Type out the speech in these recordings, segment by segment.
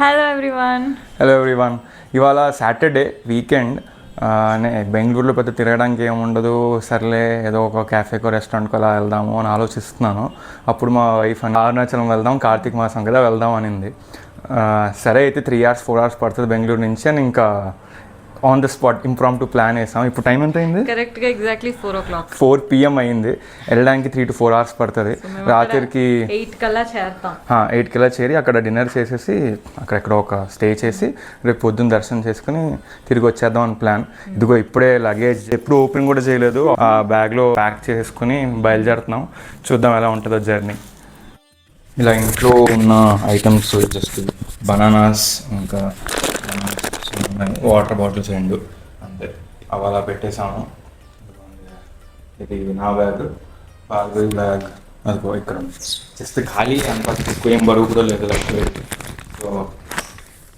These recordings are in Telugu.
హలో ఎవ్రీవన్ హలో ఎవ్రీవన్ ఇవాళ సాటర్డే వీకెండ్ బెంగళూరులో పెద్ద తిరగడానికి ఏముండదు సర్లే ఏదో ఒక క్యాఫేకో రెస్టారెంట్కి అలా వెళ్దాము అని ఆలోచిస్తున్నాను. అప్పుడు మా వైఫ్ అని అరుణాచలం వెళ్దాం కార్తీక మాసం కదా వెళ్దాం అనింది. సరే అయితే త్రీ అవర్స్ ఫోర్ అవర్స్ పడుతుంది బెంగళూరు నుంచి అని ఇంకా on the spot impromptu plan వేసాం. ఇప్పుడు టైం ఎంత అయింది కరెక్ట్గా exactly four o'clock four PM అయింది. వెళ్ళడానికి త్రీ టు ఫోర్ అవర్స్ పడుతుంది. రాత్రికి ఎయిట్ కల్లా చేరుతాం. ఎయిట్ కిలో చేరి అక్కడ డిన్నర్ చేసేసి అక్కడెక్కడ ఒక స్టే చేసి రేపు పొద్దున్న దర్శనం చేసుకుని తిరిగి వచ్చేద్దాం అని ప్లాన్ ఇదిగో ఇప్పుడే లగేజ్ ఎప్పుడు ఓపెన్ కూడా చేయలేదు. ఆ బ్యాగ్లో ప్యాక్ చేసుకుని బయలుదేరుతున్నాం. చూద్దాం ఎలా ఉంటుందో జర్నీ ఇలా ఇంట్లో ఉన్న ఐటమ్స్ జస్ట్ బనానాస్ ఇంకా వాటర్ బాటిల్స్ రెండు. అంతే. అవి అలా పెట్టేసాము ఇది నా బ్యాగ్ భార్గవి బ్యాగ్. అదిగో ఇక్కడ జస్ట్ ఖాళీ అంత ఎక్కువ ఏం బరువు కూడా లేదు లేదు సో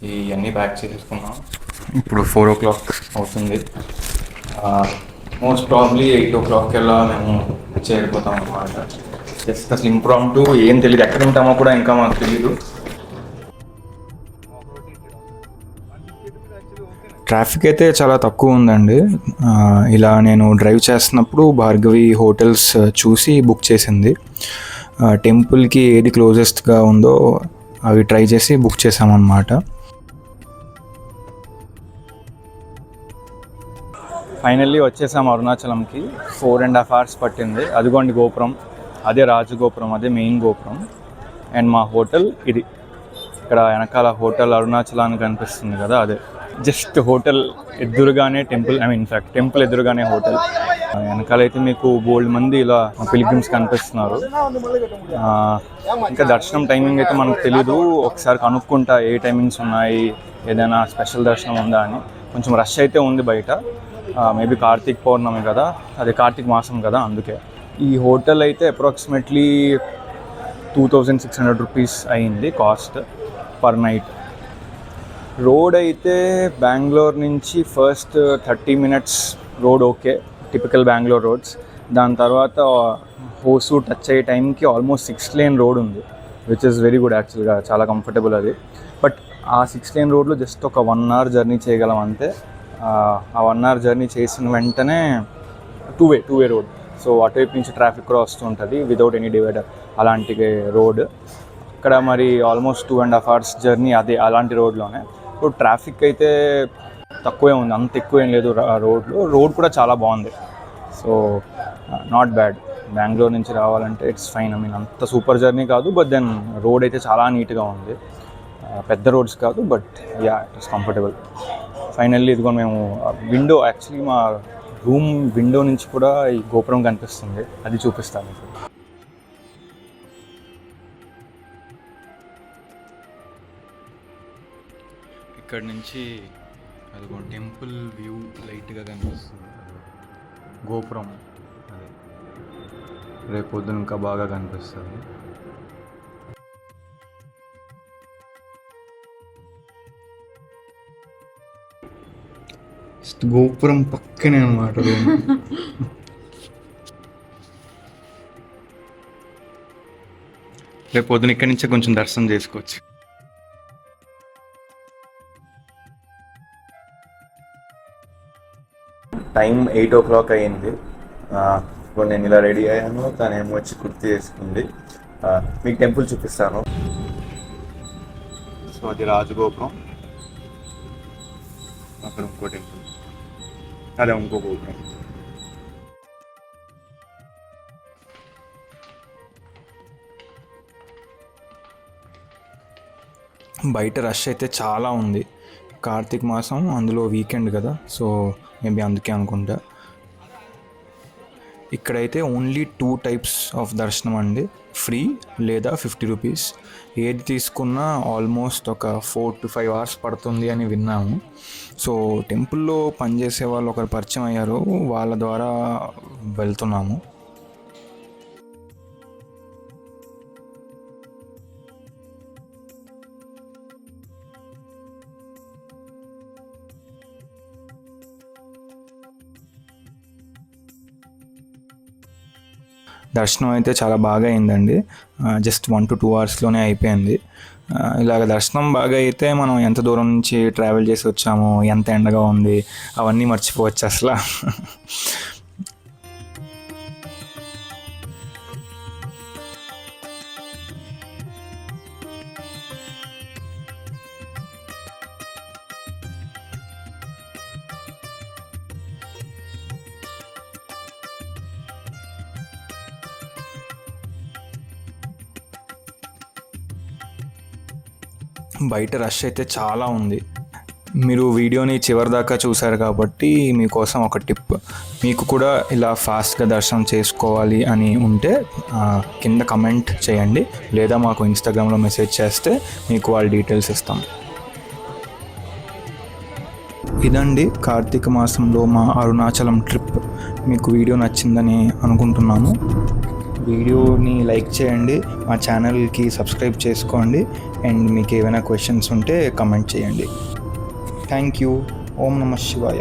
ఇవన్నీ ప్యాక్ చేసేసుకున్నాం. ఇప్పుడు ఫోర్ ఓ క్లాక్ అవుతుంది. Most probably eight o'clock వెళ్ళా మేము చేరిపోతాం అనమాట జస్ట్ అసలు ఇంప్రాంప్టు ఏం తెలియదు ఎక్కడ ఉంటామో కూడా ఇంకా మాకు తెలియదు ట్రాఫిక్ అయితే చాలా తక్కువ ఉందండి. ఇలా నేను డ్రైవ్ చేస్తున్నప్పుడు భార్గవి హోటల్స్ చూసి బుక్ చేసింది. టెంపుల్కి ఏది క్లోజెస్ట్గా ఉందో అవి ట్రై చేసి బుక్ చేసామన్నమాట ఫైనల్లీ వచ్చేసాం అరుణాచలంకి. ఫోర్ అండ్ హాఫ్ అవర్స్ పట్టింది. అదిగోండి గోపురం. అదే రాజు గోపురం అదే మెయిన్ గోపురం. అండ్ మా హోటల్ ఇది. ఇక్కడ వెనకాల హోటల్ అరుణాచలానికి కనిపిస్తుంది కదా అదే. జస్ట్ హోటల్ ఎదురుగానే temple I mean in fact temple ఎదురుగానే హోటల్. వెనకాల అయితే మీకు బోల్డ్ మంది ఇలా పిలిగ్రిమ్స్ కనిపిస్తున్నారు. ఇంకా దర్శనం టైమింగ్ అయితే మనకు తెలీదు. ఒకసారి కనుక్కుంటా ఏ టైమింగ్స్ ఉన్నాయి ఏదైనా స్పెషల్ దర్శనం ఉందా అని. కొంచెం రష్ అయితే ఉంది బయట. మేబీ కార్తీక్ పౌర్ణమి కదా. అది కార్తీక మాసం కదా అందుకే. ఈ హోటల్ అయితే approximately two thousand six hundred rupees అయింది కాస్ట్ పర్ నైట్ రోడ్ అయితే బెంగళూరు నుంచి first thirty minutes road okay typical Bengaluru roads. దాని తర్వాత హోసు టచ్ అయ్యే టైంకి ఆల్మోస్ట్ సిక్స్ లేన్ రోడ్ ఉంది విచ్ ఇస్ వెరీ గుడ్ యాక్చువల్గా చాలా కంఫర్టబుల్ అది. బట్ ఆ సిక్స్ లేన్ రోడ్లో జస్ట్ ఒక వన్ అవర్ జర్నీ చేయగలం అంతే. ఆ, వన్ అవర్ జర్నీ చేసిన వెంటనే two way two way road so అటువైపు నుంచి ట్రాఫిక్ కూడా వస్తూ ఉంటుంది వితౌట్ ఎనీ డివైడర్ అలాంటి రోడ్ ఇక్కడ మరి almost two and half hours journey అదే అలాంటి రోడ్లోనే ఇప్పుడు ట్రాఫిక్ అయితే తక్కువే ఉంది అంత ఎక్కువ ఏం లేదు రోడ్లో. రోడ్ కూడా చాలా బాగుంది. సో నాట్ బ్యాడ్ బెంగళూరు నుంచి రావాలంటే ఇట్స్ ఫైన్ ఐ మీన్ అంత సూపర్ జర్నీ కాదు బట్ దెన్ రోడ్ అయితే చాలా నీట్గా ఉంది. పెద్ద రోడ్స్ కాదు but yeah it is comfortable finally ఇదిగో మేము విండో యాక్చువల్లీ మా రూమ్ విండో నుంచి కూడా ఈ గోపురం కనిపిస్తుంది. అది చూపిస్తాను మీకు. ఇక్కడ నుంచి అదిగో టెంపుల్ వ్యూ లైట్గా కనిపిస్తుంది. గోపురం. అదే. రేపు పొద్దున ఇంకా బాగా కనిపిస్తుంది. గోపురం పక్కనే అనమాట రేపు పొద్దున ఇక్కడి నుంచే కొంచెం దర్శనం చేసుకోవచ్చు. టైం ఎయిట్ ఓ క్లాక్ అయ్యింది. ఇప్పుడు నేను ఇలా రెడీ అయ్యాను. తను ఏమో వచ్చి కుర్తి చేసుకుంది ఆ, మీకు టెంపుల్ చూపిస్తాను. సో అది రాజగోపురం. అక్కడ ఇంకో టెంపుల్. అదే ఇంకో గోపురం. బయట రష్ అయితే చాలా ఉంది. కార్తీక మాసం అందులో వీకెండ్ కదా. సో మేబీ అందుకే అనుకుంటా. ఇక్కడైతే ఓన్లీ టూ టైప్స్ ఆఫ్ దర్శనం అండి. ఫ్రీ లేదా ఫిఫ్టీ రూపీస్ ఏది తీసుకున్నా ఆల్మోస్ట్ ఒక ఫోర్ టు ఫైవ్ అవర్స్ పడుతుంది అని విన్నాము. సో టెంపుల్లో పనిచేసే వాళ్ళు ఒకరు పరిచయం అయ్యారు. వాళ్ళ ద్వారా వెళ్తున్నాము. దర్శనం అయితే చాలా బాగా అయిందండి. జస్ట్ వన్ టు టూ అవర్స్లోనే అయిపోయింది. ఇలాగ దర్శనం బాగా అయితే మనం ఎంత దూరం నుంచి ట్రావెల్ చేసి వచ్చాము ఎంత ఎండగా ఉంది అవన్నీ మర్చిపోవచ్చు అసలు. బయట రష్ అయితే చాలా ఉంది. మీరు వీడియోని చివరి దాకా చూశారు కాబట్టి మీకోసం ఒక టిప్. మీకు కూడా ఇలా ఫాస్ట్గా దర్శనం చేసుకోవాలి అని ఉంటే కింద కమెంట్ చేయండి. లేదా మాకు ఇన్స్టాగ్రామ్లో మెసేజ్ చేస్తే మీకు వాళ్ళ డీటెయిల్స్ ఇస్తాం. ఇదండి కార్తీక మాసంలో మా అరుణాచలం ట్రిప్. మీకు వీడియో నచ్చిందని అనుకుంటున్నాను వీడియోని లైక్ చేయండి మా ఛానల్కి సబ్స్క్రైబ్ చేసుకోండి అండ్ మీకు ఏమైనా క్వశ్చన్స్ ఉంటే కమెంట్ చేయండి. థ్యాంక్ యూ ఓం నమ శివాయ.